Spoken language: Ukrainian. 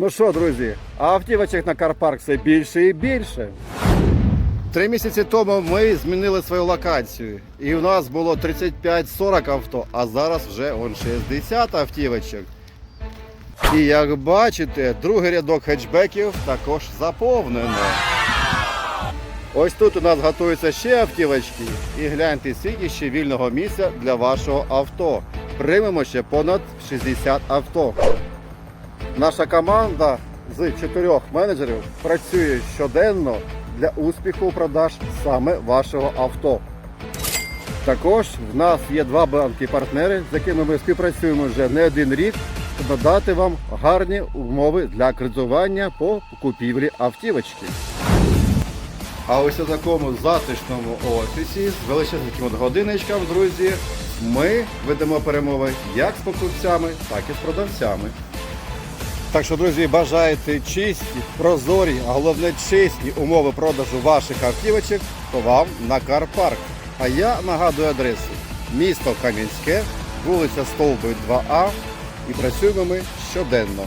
Ну що, друзі, автівочок на Карпарк все більше і більше. Три місяці тому ми змінили свою локацію. І у нас було 35-40 авто, а зараз вже он 60 автівочок. І як бачите, другий рядок хетчбеків також заповнено. Ось тут у нас готуються ще автівочки. І гляньте, скільки ще вільного місця для вашого авто. Приймемо ще понад 60 авто. Наша команда з чотирьох менеджерів працює щоденно для успіху продаж саме вашого авто. Також в нас є два банки-партнери, з якими ми співпрацюємо вже не один рік, щоб надати вам гарні умови для кредитування по купівлі автівочки. А ось у такому затишному офісі з величезним от годинничком, друзі, ми ведемо перемови як з покупцями, так і з продавцями. Так що, друзі, бажаєте чисті, прозорі, а головне чесні умови продажу ваших автівочок, то вам на Карпарк. А я нагадую адресу місто Кам'янське, вулиця Стовби 2А і працюємо ми щоденно.